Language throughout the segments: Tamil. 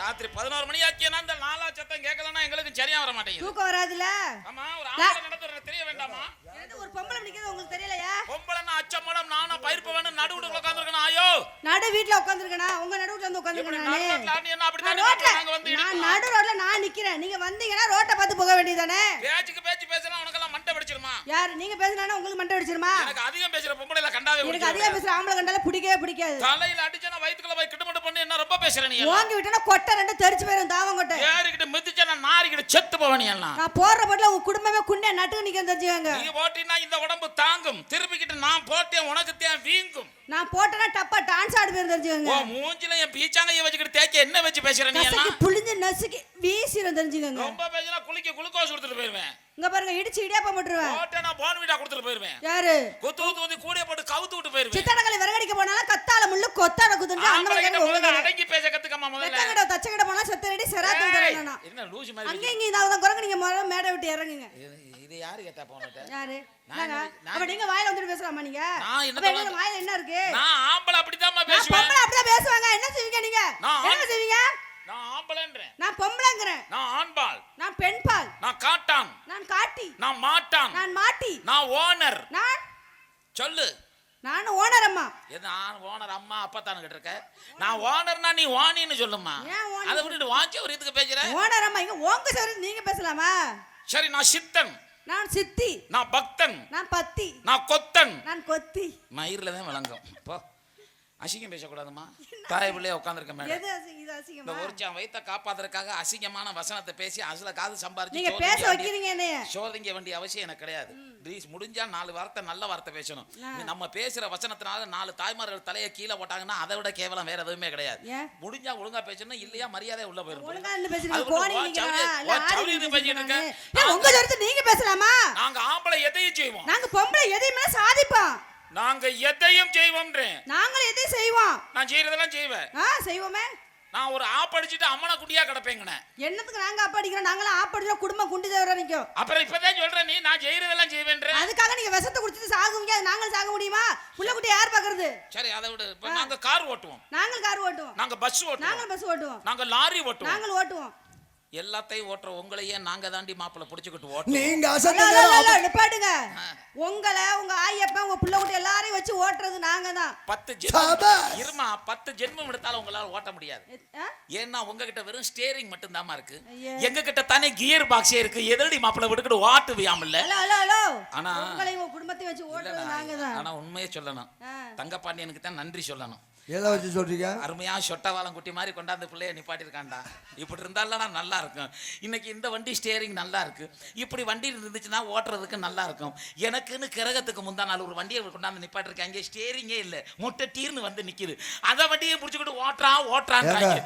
ராத்திரி பதினோரு மணி ஆச்சுன்னா இந்த நாலா சத்தம் கேட்கலன்னா எங்களுக்கு சரியா வர மாட்டேங்குது. தூக்கம் வராதுல ஆமா ஒரு ஆம்பளை நடத்துறது தெரிய வேண்டாமா? என்னது ஒரு பொம்பளை நிக்கிறது உங்களுக்கு தெரியலையா? பொம்பளைன்னா அச்சம் மேடம் நானா பயிர்ப்பு வேணும் நடுவுல உட்காந்துருக்கணும் ஐயோ! நடு வீட்ல உட்காந்துருக்கனா உங்க நடுவுல வந்து இப்படி உட்காந்துருக்கேன் நானு? நடுவுல நீ என்ன அப்படி நான் தானே ரோட்ல நாங்க வந்து நான் இடிப்போம். நடு ரோட்ல நான் நிக்கிறேன். நீங்க வந்தீங்கன்னா ரோட்டை பார்த்து போக வேண்டியதானே பேச்சுக்கு பேச்சு பேசுனா உனக்கெல்லாம் மண்டை பிடிச்சிருமா யார்? நீங்க பேசினா உங்களுக்கு மண்டை அடிச்சிருமா எனக்கு அதிகம் பேசுற பொம்பளைல கண்டாவே எனக்கு. அதிகம் பேசுற ஆம்பளை கண்டால பிடிக்கவே பிடிக்காது. தலையில அடிச்சனா வயித்துக்குள்ள போய் பண்ணி என்ன ரொம்ப பேசுற நீ ஓங்கி விட்டனா கொட்டை ரெண்டு தெரிச்சு போயிரும் தாவம் கொட்டை. ஏறிக்கிட்டு மிதிச்சனா நாரிக்கிட்டு செத்து போவ நீ எல்லாம்? நான் உங்க குடும்பமே குண்டே நட்டு நிக்க தெரிஞ்சுக்கோங்க. நீ போட்டினா இந்த உடம்பு தாங்கும். திருப்பிக்கிட்டு நான் போட்டேன் உனக்கு தேன் வீங்கும். நான் போட்டேன்னா டப்பா டான்ஸ் ஆடு போயிரும் ஓ மூஞ்சில என் பீச்சாங்கைய வச்சுக்கிட்டு தேய்க்க என்ன வச்சு பேசுற நீ எல்லாம்? புளிஞ்சு நசுக்கி வீசிரும் தெரிஞ்சுக்கோங்க. ரொம்ப பேசினா குளிக்க குளுக்கோஸ் கொடுத்துட்டு போயிருவேன். இங்க பாருங்க இடிச்சு இடியாப்பம் போட்டுருவேன். போட்டேன் நான் போன் வீடா கொடுத்துட்டு போயிருவேன். யாரு? குத்து குத்து ஊத்தி கூடிய போட்டு கவுத்து விட்டு போயிருவேன். சித்தடங்களை விறகடிக்க போனாலும் கத்தால முள்ளு கொத்தாட குத்துட்டு அந்த மாதிரி அடங்கி பேச முதல்ல. போனா செத்தரடி தரேன் என்ன லூசு மாதிரி அங்க இங்க இதாவது குரங்கு நீங்க முதல்ல மேடை விட்டு இறங்குங்க. இது- இது யாரு கேட்டா போனட்ட யாரு? நான் என்னங்க? நான் அப்ப நீங்க வாயில வந்துட்டு பேசலாமா நீங்க? நான் என்ன வாயில இருக்கு? நான் ஆம்பளை பேசுவேன். பேசுவாங்க. என்ன செய்வீங்க நீங்க? நான் என்ன செய்வீங்க? நான் ஆம்பளைன்றேன். நான் பொம்பளைங்கிறேன். நான் ஆண்பால். நான் பெண்பால். நான் காட்டான். நான் காட்டி. நான் மாட்டான். நான் ஓனர் நான் சொல்லு நான் ஓனர் அம்மா எது நான் ஓனர் அம்மா அப்பா தானே இருக்க நான் ஓனர்னா நீ வாணின்னு சொல்லுமா? அதை விட்டுட்டு வாஞ்சி ஒரு இதுக்கு பேசுற? ஓனர் அம்மா இங்க உங்க சரி நீங்க பேசலாமா? சரி நான் சித்தன். நான் சித்தி. நான் பக்தன். நான் பத்தி. நான் கொத்தன். நான் கொத்தி. மயிரில் தான் விளங்கும். போ. அசிங்கம் பேசக்கூடாதும்மா. தாய் பிள்ளைய உட்காந்துருக்க மேடம் இந்த ஒருச்சான் வயித்த காப்பாத்துறதுக்காக அசிங்கமான வசனத்தை பேசி அதுல காது சம்பாரிச்சு நீங்க பேச வைக்கிறீங்க சோதிக்க வேண்டிய அவசியம் எனக்கு கிடையாது. ப்ளீஸ் முடிஞ்சா நாலு வார்த்தை நல்ல வார்த்தை பேசணும். நம்ம பேசுற வசனத்தினால நாலு தாய்மார்கள் தலையை கீழே போட்டாங்கன்னா அதை விட கேவலம் வேற எதுவுமே கிடையாது. முடிஞ்சா ஒழுங்கா பேசணும் இல்லையா மரியாதை உள்ள கருத்து நீங்க பேசலாமா? நாங்க ஆம்பளை எதையும் செய்வோம். நாங்க பொம்பளை எதையுமே சாதிப்போம். நாங்க எதையும் செய்வோம்ன்றேன். நாங்களும் எதையும் செய்வோம்? நான் செய்யறதெல்லாம் செய்வேன். ஆ செய்வோமே. நான் ஒரு ஆப் அடிச்சுட்டு அம்மனை குட்டியா கிடப்பேங்கண்ணே. என்னத்துக்கு நாங்க அப்ப அடிக்கிறோம்? நாங்களும் ஆப்படிச்சா குடும்பம் குண்டு தேவரா நிக்கும். அப்புறம் இப்பதான் சொல்றேன் நீ நான் செய்யறதெல்லாம் செய்வேன்றேன். அதுக்காக நீங்க விஷத்தை குடிச்சிட்டு சாகுவீங்க அது நாங்களும் சாக முடியுமா? புள்ள குட்டி யார் பாக்குறது? சரி அதை விடு. நாங்க கார் ஓட்டுவோம். நாங்களும் கார் ஓட்டுவோம். நாங்க பஸ் ஓட்டுவோம். நாங்களும் பஸ் ஓட்டுவோம். நாங்க லாரி ஓட்டுவோம். நாங்களும் ஓட்டுவோம். எல்லாத்தையும் ஓட்டுற உங்களையே நாங்க தாண்டி மாப்பிள்ள புடிச்சுக்கிட்டு ஓட்டுவோம். நீங்க நிப்பாட்டுங்க. உங்களை உங்க ஆயப்பன் உங்க புள்ள குட்டி எல்லாரையும் வச்சு ஓட்டுறது நாங்க தான். பத்து ஜென்மம். இருமா பத்து ஜென்மம் எடுத்தாலும் உங்களால ஓட்ட முடியாது? ஏன்னா உங்ககிட்ட வெறும் ஸ்டேரிங் மட்டும் இருக்கு. ஐயா. எங்க கிட்ட தானே கியர் பாக்ஸே இருக்கு. எதிரடி மாப்பிள்ள விட்டுக்கிட்டு ஹலோ ஹலோ ஹலோ. ஆனா- உங்களையும் உங்க குடும்பத்தையும் வச்சு ஓட்டுறது நாங்க தான். ஆனா உண்மையே சொல்லணும். தங்கப்பாண்டியனுக்கு தான் நன்றி சொல்லணும். எதை வச்சு சொல்றீங்க? அருமையா சொட்டவாளம் குட்டி மாதிரி கொண்டாந்து பிள்ளைய நிப்பாட்டிருக்கான்டா இப்படி இருந்தாலும் நல்லா இருக்கும் இன்னைக்கு இந்த வண்டி ஸ்டேரிங் நல்லா இருக்கு இப்படி வண்டி இருந்துச்சுன்னா ஓட்டுறதுக்கு நல்லா இருக்கும் எனக்குன்னு கிரகத்துக்கு முந்தா நாள் ஒரு வண்டியை கொண்டாந்து நிப்பாட்டிருக்கேன். அங்கே ஸ்டேரிங்கே இல்லை. முட்டை டீர்னு வந்து நிக்குது. அந்த வண்டியை பிடிச்சிக்கிட்டு ஓட்டுறான் ஓட்டுறான்றாங்க.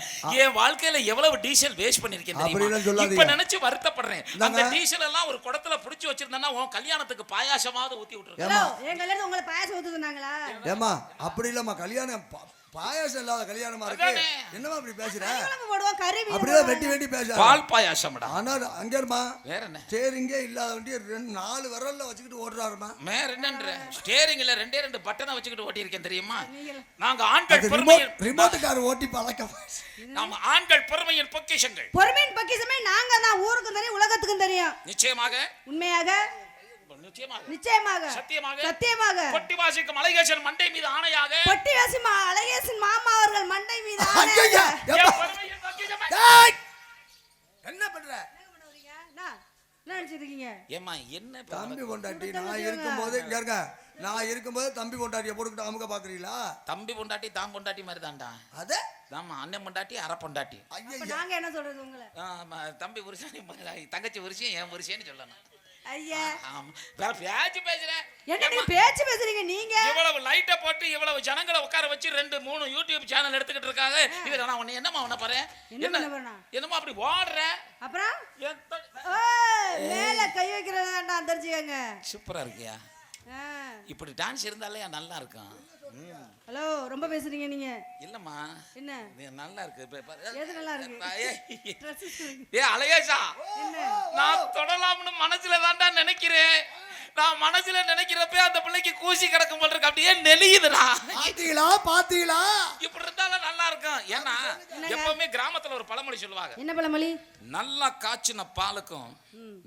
என் வாழ்க்கையில எவ்வளவு டீசல் வேஸ்ட் சொல்லாதீங்க. இப்ப நினைச்சு வருத்தப்படுறேன். அந்த. டீசல் எல்லாம் ஒரு குடத்துல புடிச்சு வச்சிருந்தேன்னா உன் கல்யாணத்துக்கு பாயாசமாவது ஊத்தி விட்டுருக்கேன் என் கல்யாணம் உங்களை பாயாசம் சொன்னாங்களா? ஏமா அப்படி இல்லம்மா. கல்யாணம் பாயாசம் இல்லாத கல்யாணமா இருக்கு. என்னமா அப்படி பேசுற? அப்படிதான் வெட்டி வெட்டி பேச பால் பாயாசம்டா. ஆனா அங்க இருமா வேற என்ன? ஸ்டேரிங்கே இல்லாத வண்டி ரெண்டு நாலு விரல்ல வச்சுக்கிட்டு ஓட்டுறாருமா வேற என்னன்ற? ஸ்டேரிங்ல ரெண்டே ரெண்டு பட்டனை வச்சுக்கிட்டு ஓட்டியிருக்கேன் தெரியுமா? நீங்க- ஆண்கள் அது பெருமையின் ரிமோட் கார் ஓட்டி பழக்கம். நாம ஆண்கள் பெருமையின் பொக்கிஷங்கள். பொறுமையின் பக்கிசமே நாங்க தான் ஊருக்கும் தெரியும் உலகத்துக்கும் தெரியும். நிச்சயமாக. உண்மையாக நிச்சயமாக. நிச்சயமாக. சத்தியமாக. சத்தியமாக. கொட்டி வாசிக்கும் அழகேசன் மண்டை மீது ஆணையாக. பொட்டி வாசி மா அழகேசன் மாமா அவர்கள் மண்டை மீது! என்ன பண்ற? வரீங்க? என்ன? தம்பி பொண்டாட்டி நான். இருக்கும்போது இங்க இருக்க நான் இருக்கும்போது தம்பி பொண்டாட்டியை போட்டுக்கிட்டு அமுக்க பாக்குறீங்களா தம்பி பொண்டாட்டி தான் பொண்டாட்டி மாதிரி தான்டா அத? ஆமா அண்ணன் பொண்டாட்டி அரை பொண்டாட்டி. நாங்க என்ன சொல்றது உங்களை? ஆமா, தம்பி புருஷன் தங்கச்சி புருஷன் என் புருஷன்னு சொல்லணும். ஐயா. ஆமா வேற பேச்சு பேசுறேன். என்ன நீங்க பேச்சு பேசுறீங்க நீங்க? இவ்வளவு லைட்டை போட்டு இவ்வளவு ஜனங்களை உட்கார வச்சு ரெண்டு மூணு யூடியூப் சேனல் எடுத்துக்கிட்டு இருக்காங்க. இதுல நான் உன்னை என்னமா உன்ன பாரு என்ன? என்னமா அப்படி ஓடுற? அப்புறம்? மேல கை வைக்கிறது தெரிஞ்சுக்கங்க. சூப்பரா இருக்கியா? இப்படி டான்ஸ் இருந்தாலே நல்லா இருக்கும். ஹலோ ரொம்ப பேசுறீங்க நீங்க. இல்லம்மா. என்ன? நல்லா இருக்கு. எது நல்லா இருக்கு? அழகேஷா என்ன? நான் தொடலாம்னு மனசுல தான்டா நினைக்கிறேன். நான் மனசுல நினைக்கிறப்ப அந்த பிள்ளைக்கு கூசி கிடக்கும் போல இருக்கு. அப்படியே நெளியுதுடா. பாத்தீங்களா? பாத்தீங்களா? இப்படி இருக்கும். ஏன்னா எப்பவுமே கிராமத்துல ஒரு பழமொழி சொல்லுவாங்க. என்ன பழமொழி? நல்லா காய்ச்சின பாலுக்கும்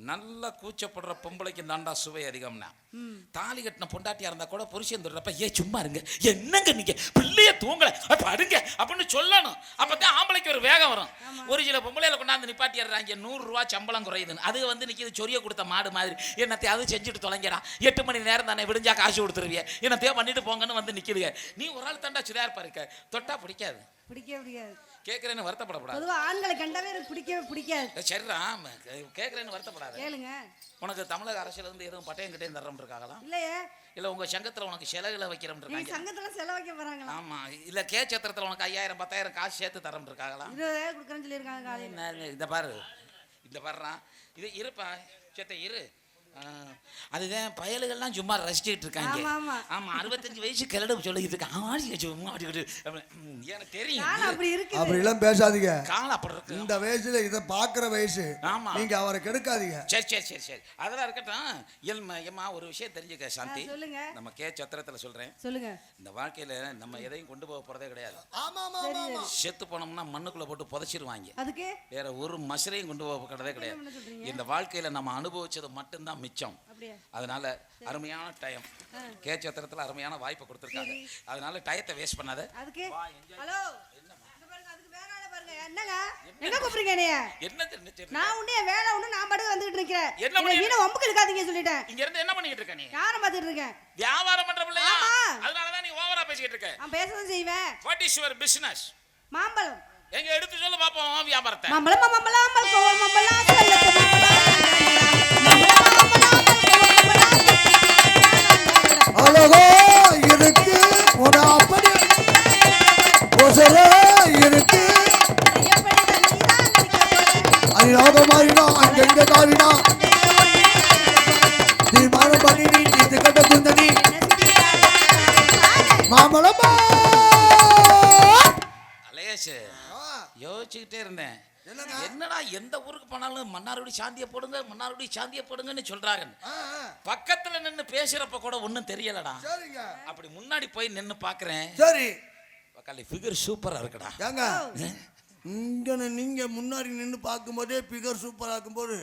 நல்லா கூச்சப்படுற பொம்பளைக்கு தாண்டா சுவை அதிகம்னா. தாலி கட்டின பொண்டாட்டியா இருந்தா கூட புருஷன் தொடுறப்ப ஏ சும்மா இருங்க. என்னங்க நீங்க? பிள்ளைய தூங்கல. அப்ப அடுங்க. அப்படின்னு சொல்லணும். அப்பதான் ஆம்பளைக்கு ஒரு வேகம் வரும். ஒரு சில பொம்பளையில கொண்டாந்து நிப்பாட்டிடுறாங்க நூறு ரூபா சம்பளம் குறையுதுன்னு. அது வந்து நிக்கிது சொரிய கொடுத்த மாடு மாதிரி. என்னத்தை அது செஞ்சுட்டு தொலைங்கடா. எட்டு மணி நேரம் தானே விடிஞ்சா காசு கொடுத்துருவிய. என்னத்தையோ பண்ணிட்டு போங்கன்னு வந்து நிக்குதுங்க. நீ ஒரு ஆள் தாண்டா சுதாரிப்பா இருக்க. தொட்டா பிடிக்காது. பிடிக்கவே பிடிக்காது. கேட்கறேன்னு வருத்தப்படக்கூடாது. பொதுவா ஆண்களை கண்டவே எனக்கு பிடிக்கவே பிடிக்காது. சரிடா கேட்கறேன்னு வருத்தப்படாத. கேளுங்க. உனக்கு தமிழக அரசுல இருந்து எதுவும் பட்டயம் கிட்டே தரம் இருக்காங்களா இல்லையே. இல்ல உங்க சங்கத்துல உனக்கு சிலகுல வைக்கிறோம் இருக்காங்க சங்கத்துல செலவைக்க போறாங்களா? ஆமா இல்ல கே சத்திரத்துல உனக்கு ஐயாயிரம் பத்தாயிரம் காசு சேர்த்து தரம் இருக்காங்களா இருபதாயிரம் கொடுக்குறேன்னு சொல்லியிருக்காங்க இந்த பாரு இந்த பாருடா. இது இருப்பா சேத்த இரு. அதுதான் பயலுகள்லாம் சும்மா ரசிச்சுட்டு இருக்காங்க. ஆமா, ஆமா. ஆமா அறுபத்தஞ்சு வயசு கிளடு சொல்லிக்கிட்டு இருக்கான் ஆடி சும்மா எனக்கு தெரியும். அப்படி இருக்கு அப்படி எல்லாம் பேசாதீங்க. காலம் அப்படி இருக்கு. இந்த வயசுல இத பாக்குற வயசு. ஆமா. நீங்க அவரை கெடுக்காதீங்க. சரி சரி சரி சரி. அதெல்லாம் இருக்கட்டும். எல்மா எம்மா ஒரு விஷயம் தெரிஞ்சுக்க சாந்தி. சொல்லுங்க. நம்ம கே சத்திரத்துல சொல்றேன். சொல்லுங்க. இந்த வாழ்க்கையில நம்ம எதையும் கொண்டு போக போறதே கிடையாது. ஆமா ஆமா ஆமா, ஆமா. செத்து போனோம்னா மண்ணுக்குள்ள போட்டு புதைச்சிருவாங்க. அதுக்கு? வேற ஒரு மசரையும் கொண்டு போக கிடையாது. சொல்றீங்க? இந்த வாழ்க்கையில நம்ம அனுபவிச்சது மட்டும்தான் மிச்சம் அதனால அருமையான டைம் கே சத்திரத்துல அருமையான வாய்ப்பை கொடுத்துருக்காங்க அதனால டயத்தை வேஸ்ட் பண்ணாத ஹலோ என்னங்க என்னைய என்ன தெரிஞ்சு தெரிஞ்சு? நான் என் வேலை உண்டு நான் பாட்டுக்கு வந்துகிட்டு இருக்கிறேன் என்ன பண்ணி- வீணை வம்புக்கு இருக்காதீங்க சொல்லிட்டேன் இங்க இருந்து என்ன பண்ணிக்கிட்டு இருக்க நீ யாரை பார்த்துட்டு இருக்கேன் வியாபாரம் பண்ற பிள்ளையா ஆமா. அதனாலதான் நீ ஓவரா பேசிக்கிட்டு இருக்க நான் பேசதான் செய்வேன் வாட் இஸ் யுவர் பிசினஸ் மாம்பழம் எங்க எடுத்து சொல்லு பாப்போம் வியாபாரத்தை மாம்பழம் மாம்பழம் மாம்பழம் மாம்பழம் தாவினா தீர்மானம் பண்ணி நீ நீத்து கட்ட குந்தனி மாமலமா யோசிச்சுக்கிட்டே இருந்தேன். என்னங்க? என்னடா எந்த ஊருக்கு போனாலும் மன்னார்குடி சாந்தியை போடுங்க மன்னார்குடி சாந்தியை போடுங்கன்னு சொல்றாங்க பக்கத்துல நின்னு பேசுறப்ப கூட ஒண்ணும் தெரியலடா. அப்படி முன்னாடி போய் நின்னு பாக்குறேன். சரி. ஃபிகர் சூப்பரா இருக்குடா. இங்க நீங்க முன்னாடி நின்னு பார்க்கும்போதே பிகர் சூப்பரா இருக்கும்போது.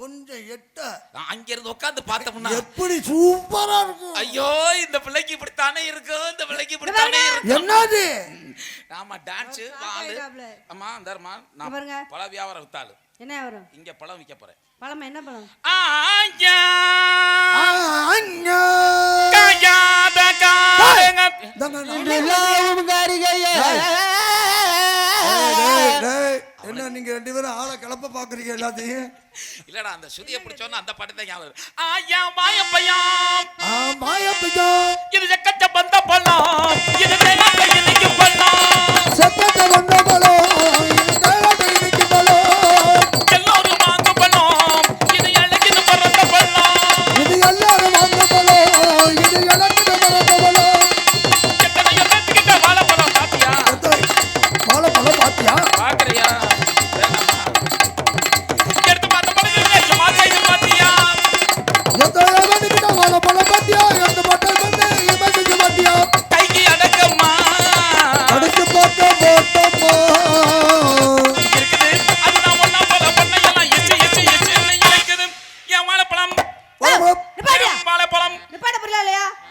கொஞ்சம் எட்ட. நான் அங்க இருந்து உட்கார்ந்து பார்த்தோம்னா. எப்படி சூப்பரா இருக்கும்? ஐயோ இந்த பிள்ளைக்கு இப்படித்தானே இருக்கும் இந்த பிள்ளைக்கு இப்படித்தானே இருக்கும். என்னது? ஆமா டான்ஸ் இருக்காப்புல. ஆமா தர்மா நான் பாருங்க. பழ வியாபாரம் வித்தாளு. என்ன வரும் இங்க பழம் விற்க போறேன். பழம் என்ன பழம்? ஆயா ஆ, அண்ணா. காயாத காயங்க நான் டேய், டேய், என்ன நீங்க ரெண்டு பேரும் ஆளை கிளப்ப பாக்குறீங்க எல்லாத்தையும்? இல்லடா அந்த சுதியை பிடிச்சோன்னா அந்த பாட்டு தான் ஞாபகம். ஆயா மாயப்பையாம் ஆ, மாயப்பையா இது ஜக்கச்ச பந்த பள்ளம் இது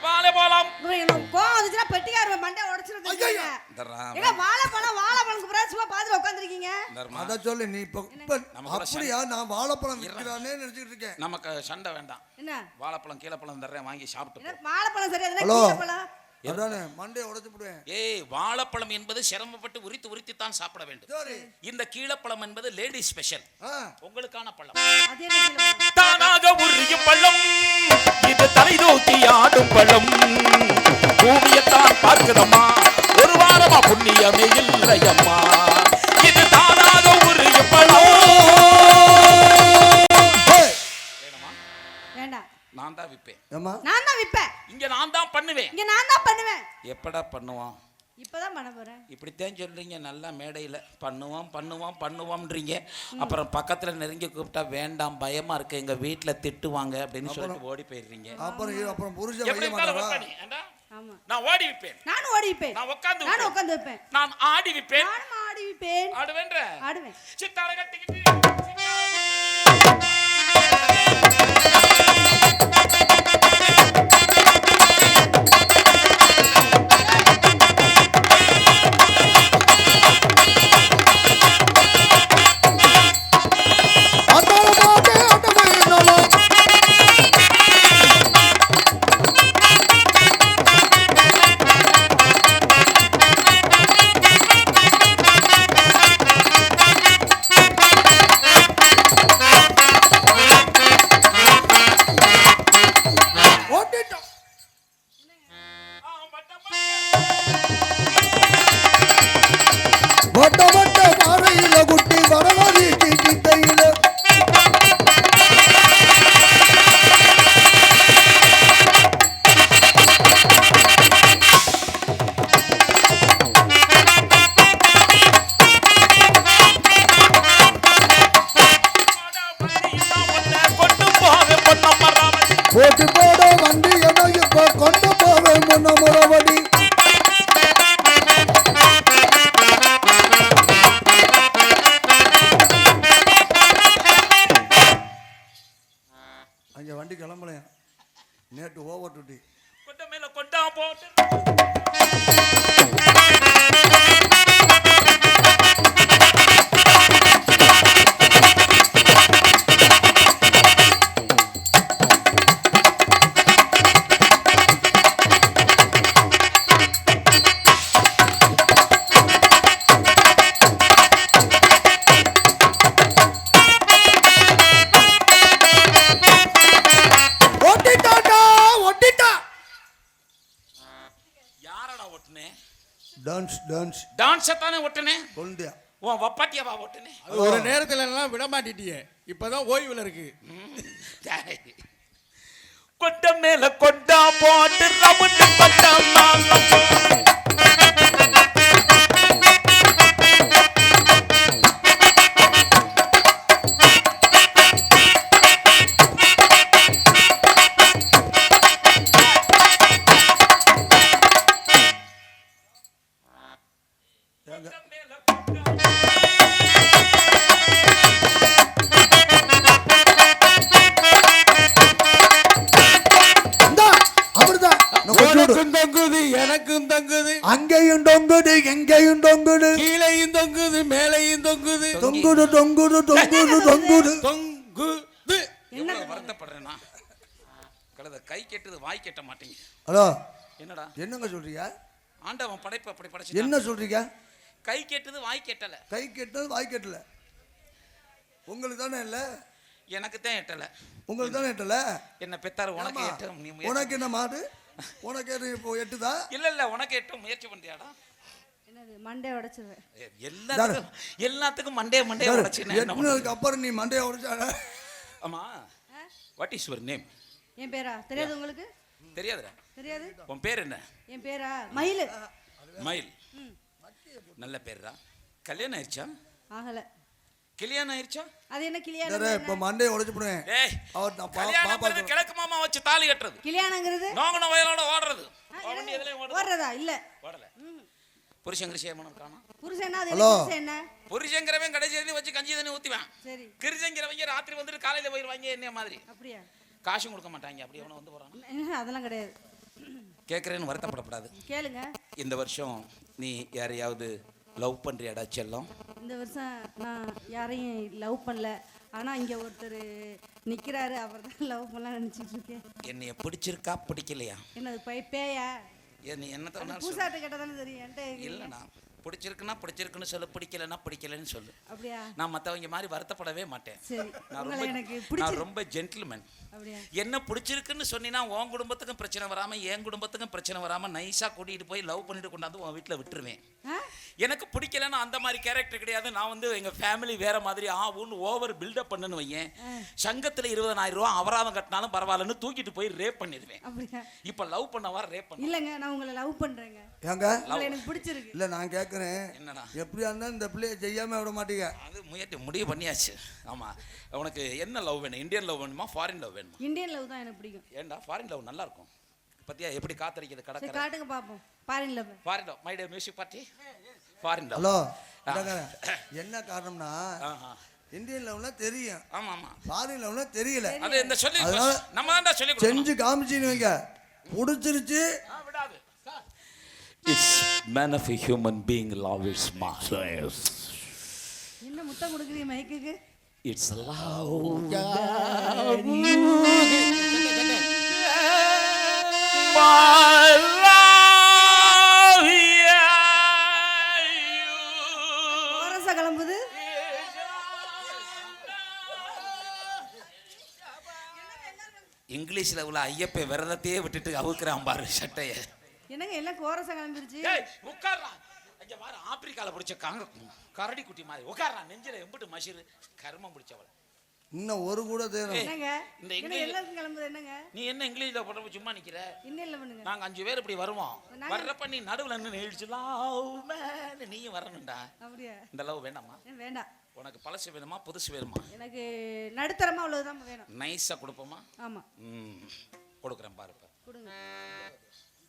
வாழைப்பழம். இவன் எனக்கு கோவம் வந்துச்சுன்னா பெட்டிக்கார மண்டை உடச்சிருக்கு ஐயையோ. ஏங்க வாழைப்பழம் வாழைப்பழம் பிறகு சும்மா பாத்துட்டு உட்காந்துருக்கீங்க? அத சொல்லு நீ இப்ப அப்படியா? நான் வாழைப்பழம் விற்கிறானே நினைச்சிட்டு இருக்கேன். நமக்கு சண்டை வேண்டாம். என்ன? வாழைப்பழம் கீழைப்பழம் தர்றேன் வாங்கி சாப்பிட்டு. வாழைப்பழம் சரியா? ஹலோ. அதெல்லாம் மண்டையை உடைச்சு விடுவேன் ஏய் வாழைப்பழம் என்பது சிரமப்பட்டு உரித்து உரித்து தான் சாப்பிட வேண்டும். இந்த கீழைப்பழம் என்பது லேடி ஸ்பெஷல் உங்களுக்கான பழம்? தானாக உருகிய பழம். இது தலை தூக்கி ஆடும் பழம். பூமியத்தான் பார்க்குதம்மா. ஒரு வாரமா புண்ணியமே இல்லையம்மா. இது தானாக உருகிய பழம். வேண்டாம். நான் தான் விற்பேன் ஏம்மா? நான் தான் விப்பேன். இங்க நான் தான் பண்ணுவேன். இங்க நான் தான் பண்ணுவேன். எப்படா பண்ணுவோம் இப்பதான் பண்ண போறேன். இப்படித்தான் சொல்றீங்க. நல்லா மேடையில் பண்ணுவோம் பண்ணுவோம் பண்ணுவோம்ன்றீங்க. அப்புறம் பக்கத்தில் நெருங்கி கூப்பிட்டா வேண்டாம் பயமா இருக்கு. எங்க வீட்டில் திட்டுவாங்க அப்படின்னு சொல்லிட்டு ஓடி போயிடுறீங்க. அப்புறம் அப்புறம் புருஷன் நான் ஓடி விப்பேன். நானும் ஓடி வைப்பேன். நான் உட்கார்ந்து நானும் விப்பேன். உட்காந்து வைப்பேன். நான் ஆடி விப்பேன். நானும் ஆடி வைப்பேன். ஆடுவேன்ற? ஆடுவேன். சித்தார கட்டிக்கிட்டு டான்ஸ் டான்ஸை தானே ஒட்டுனே கொழுந்தியா உன் வப்பாட்டியாவா ஒட்டுனே ஒரு நேரத்துல எல்லாம் விட மாட்டிட்டியே. இப்பதான் ஓய்வுல இருக்கு. கொண்ட மேல கொண்டா போட்டு ரவுண்டு தொங்குது தொங்குது தொங்குது தொங்குது. தொங்குது. எவ்வளவு வருத்தப்படுறேன்னா? கழுத கை கெட்டது வாய் கெட்ட மாட்டீங்க ஹலோ. என்னடா? என்னங்க சொல்றீங்க? ஆண்டவன் படைப்பு அப்படி படைச்சு என்ன சொல்றீங்க? கை கெட்டது வாய் கெட்டல. கை கெட்டது வாய் கெட்டல. உங்களுக்கு தானே இல்ல? எனக்கு தான் எட்டல. உங்களுக்கு தானே எட்டல? என்ன பெத்தாரு உனக்கு. எட்டும் உனக்கு என்ன மாடு உனக்கு இப்போ எட்டுதா? இல்ல இல்ல உனக்கு எட்டும் முயற்சி பண்றியாடா? மண்டே உடைச்சிருவேன். எல்லாத்துக்கும் எல்லாத்துக்கும் மண்டே மண்டே உடைச்சு நான் என்ன பண்றது? எட்டுனதுக்கு அப்புறம் நீ மண்டையை உடைச்சாட ஆமா வாட் இஸ் யுவர் நேம் என் பேரா? தெரியாது உங்களுக்கு? தெரியாதுடா. தெரியாது? உன் பேர் என்ன? என் பேரா? மயில். மயில். நல்ல பேர்டா கல்யாணம் ஆயிடுச்சா? ஆகல. கல்யாணம் ஆயிடுச்சா? அது என்ன சரி இப்போ மண்டையை உடைச்சு போடுவேன். டேய் அவர் நான் பா- கல்யாணம் பாப்பா பிறகு கிழக்கு மாமா வச்சு தாலி கட்டுறது. நோங்கன வயலோட ஓடுறது. இல்ல ஓடல. புருஷன் கிருஷியமனம் காணும் புருஷனா ஹலோ. என்ன? புருஷங்கிறவன் கடைசி வச்சு கஞ்சி தண்ணி ஊத்திவான் சரி. கிருஷங்கிறவங்க ராத்திரி வந்துட்டு காலையில போயிருவாங்க என்ன மாதிரி? அப்படியா? காசும் கொடுக்க மாட்டாங்க அப்படி அவனை வந்து போறான்? என்ன, அதெல்லாம் கிடையாது. கேட்கறேன்னு வருத்தப்படக்கூடாது கேளுங்க. இந்த வருஷம் நீ யாரையாவது லவ் பண்றியாடா செல்லம்? இந்த வருஷம் நான் யாரையும் லவ் பண்ணல. ஆனா இங்க ஒருத்தர் நிக்கிறாரு அவர் தான் லவ் பண்ணலாம் நினைச்சிட்டு இருக்கேன். என்னைய பிடிச்சிருக்கா பிடிக்கலையா? என்னது பை பேயா? நீ என்ன சொன்னாலும் சொல்லு. பூசாட்ட கேட்டா தானே தெரியும் என்கிட்ட. இல்லைண்ணா பிடிச்சிருக்குன்னா பிடிச்சிருக்குன்னு சொல்லு பிடிக்கலன்னா பிடிக்கலன்னு சொல்லு. அப்படியா? நான் மற்றவங்க மாதிரி வருத்தப்படவே மாட்டேன். சரி நான் ரொம்ப எனக்கு நான் பிடிச்சி ரொம்ப ஜென்டில்மேன் அப்படியா? என்ன பிடிச்சிருக்குன்னு சொன்னீங்கன்னா உன் குடும்பத்துக்கும் பிரச்சனை வராம என் குடும்பத்துக்கும் பிரச்சனை வராம நைஸா கூட்டிட்டு போய் லவ் பண்ணிட்டு கொண்டாந்து உன் வீட்டில் விட்டுருவேன்? எனக்கு பிடிக்கலன்னா அந்த மாதிரி கேரக்டர் கிடையாது. நான் வந்து எங்க ஃபேமிலி வேற மாதிரி ஆ ஊன்னு ஓவர் பில்டப் பண்ணுன்னு வையேன். சங்கத்துல இருபதனாயிரம் ரூபா அபராதம் கட்டினாலும் பரவாயில்லன்னு தூக்கிட்டு போய் ரேப் பண்ணிடுவேன். இப்ப லவ் பண்ணவா ரேப் பண்ண இல்லைங்க நான் உங்களை லவ் ஏங்க? உங்களை எனக்கு பிடிச்சிருக்கு. இல்ல நான் கேட்கறேன் என்னடா? எப்படியா இருந்தாலும் இந்த பிள்ளைய செய்யாம விட மாட்டீங்க. அது முயற்சி முடிவு பண்ணியாச்சு. ஆமா. உனக்கு என்ன லவ் வேணும்? இந்தியன் லவ் வேணுமா ஃபாரின் லவ் வேணுமா? இந்தியன் லவ் தான் எனக்கு பிடிக்கும். ஏன்டா? ஃபாரின் லவ் நல்லா இருக்கும் பத்தியா? எப்படி காத்தடிக்குது சரி கடற்கரை காட்டுங்க பார்ப்போம் பாருங்கள foreign my day music party foreign hello இந்தாங்க. என்ன காரணம்னா ஆஹா இந்தியன் லெவல்ல தெரியும். ஆமா ஆமா. ஃபாரின் லெவல்ல தெரியல. அது இந்த சொல்லி அதனால நம்ம தான்டா சொல்லி கொடுக்கணும். செஞ்சு காமிச்சின்னு வைங்க. பிடிச்சிருச்சு it's man of a human being love is smile என்ன முத்தம் கொடுக்குறீங்க மைக்குக்கு? இட்ஸ் கோரசா கிளம்புது. இங்கிலீஷ்ல உள்ள ஐயப்ப விரதத்தையே விட்டுட்டு அவுக்குறான் பாரு சட்டைய. என்னங்க எல்லாம் கோரசா கிளம்பிருச்சு ஏய் உட்கார்றா. இங்க பாரு ஆப்பிரிக்கால பிடிச்ச காங்க கரடி குட்டி மாதிரி. உட்கார்றா நெஞ்சில எம்பிட்டு மசிறு கர்மம் பிடிச்சவள் இன்னும் ஒரு கூட தேரும் என்னங்க? இந்த என்ன இங்கிலீஷ் கிளம்புது என்னங்க? நீ என்ன இங்கிலீஷ்ல போட்டு சும்மா நிக்கிற? இன்னும் இல்லை பண்ணுங்க. நாங்க அஞ்சு பேர் இப்படி வருவோம். வர்றப்ப நீ நடுவுல நின்று எழுச்சு லவ் மேன் நீயும் வரணும்டா. அப்படியா? இந்த லவ் வேண்டாமா ஏன் வேண்டாம் உனக்கு பழசு வேணுமா புதுசு வேணுமா? எனக்கு நடுத்தரமா உள்ளதுதான் வேணும். நைஸா கொடுப்போமா? ஆமா. ம். கொடுக்குறேன் பாரு இப்ப. கொடுங்க.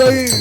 கங்கை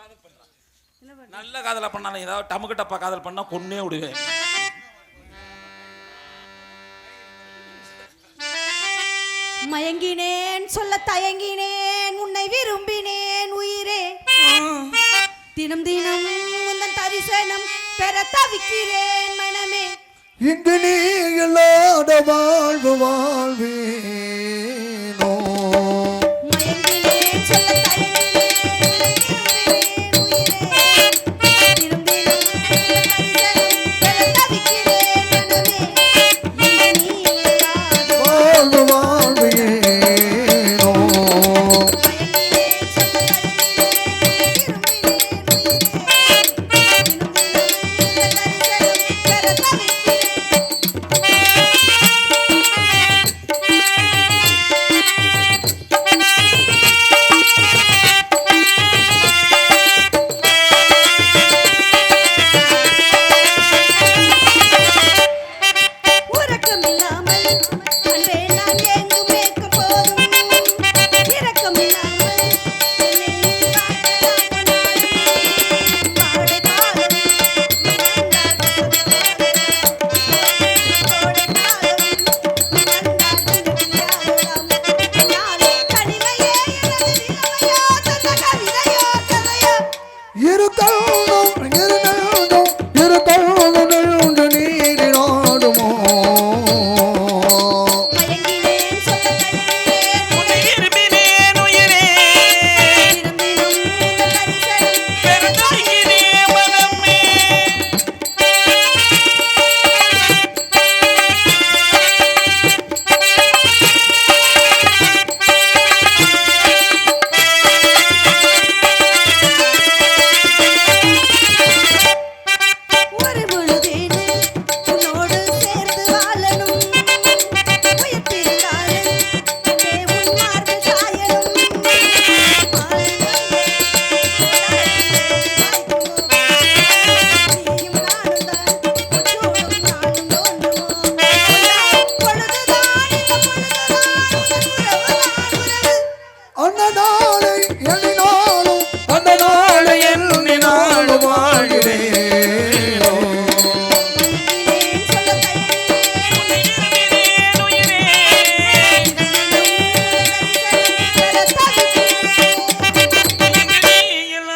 காதல் நல்ல காதலை பண்ணாலும் ஏதாவது டமுக்கு டப்பா காதல் பண்ணா கொன்னே விடுவேன். மயங்கினேன் சொல்ல தயங்கினேன் உன்னை விரும்பினேன் உயிரே. தினம் தினம் உந்தன் தரிசனம் பெற தவிக்கிறேன் மனமே. இங்கு நீ இல்லாத வாழ்வு.